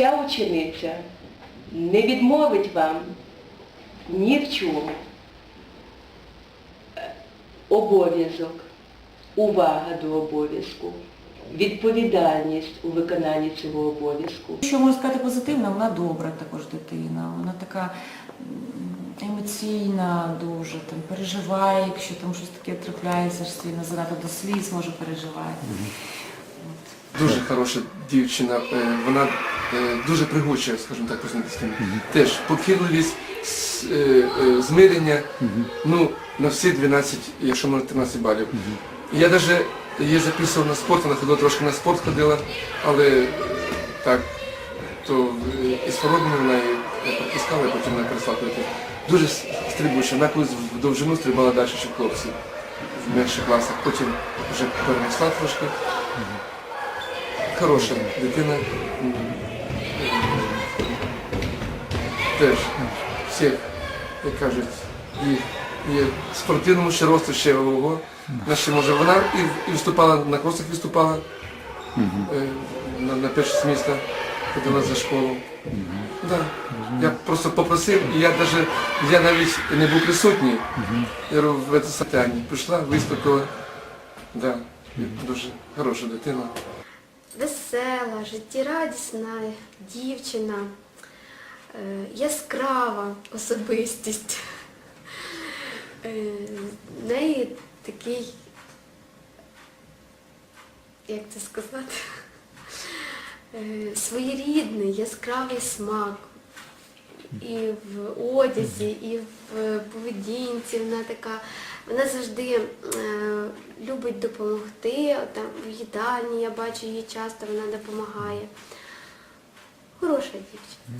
ця учениця не відмовить вам ні в чому. Обов'язок, увага до обов'язку, відповідальність у виконанні цього обов'язку. Що можу сказати позитивно, вона добра також дитина. Вона така емоційна дуже, там, переживає, якщо там щось таке трапляється, ж сильно занадто до сліз може переживати. Дуже хороша дівчина, е, вона дуже пригуча, скажімо так, по-знатському. Теж покірливість, е, е, змирення, ну, на всі 12, якщо можна 13 балів. Я навіть її записував на спорт, вона ходила трошки на спорт ходила, але е, так, то е, із хворобами вона її підпускала, і потім вона перестала ходити. Дуже стрибуча, вона колись в довжину стрибала далі, ніж хлопці в менших класах, потім вже перенесла трошки. Хороша дитина. Теж всіх, як кажуть, і, і в спортивному ще росту ще ого. Вона ще може вона і, і виступала на кросах виступала е, на, на перше міста, ходила за школу. Да. Я просто попросив, і я даже, я навіть не був присутній. Я говорю, в це сатані. Прийшла, виступила. Да. Дуже хороша дитина. весела, життєрадісна дівчина, яскрава особистість. Е, В неї такий, як це сказати, е, своєрідний, яскравий смак. І в одязі, і в поведінці вона така, вона завжди е, любить допомогти. Там в їдальні я бачу її часто, вона допомагає. Хороша дівчина.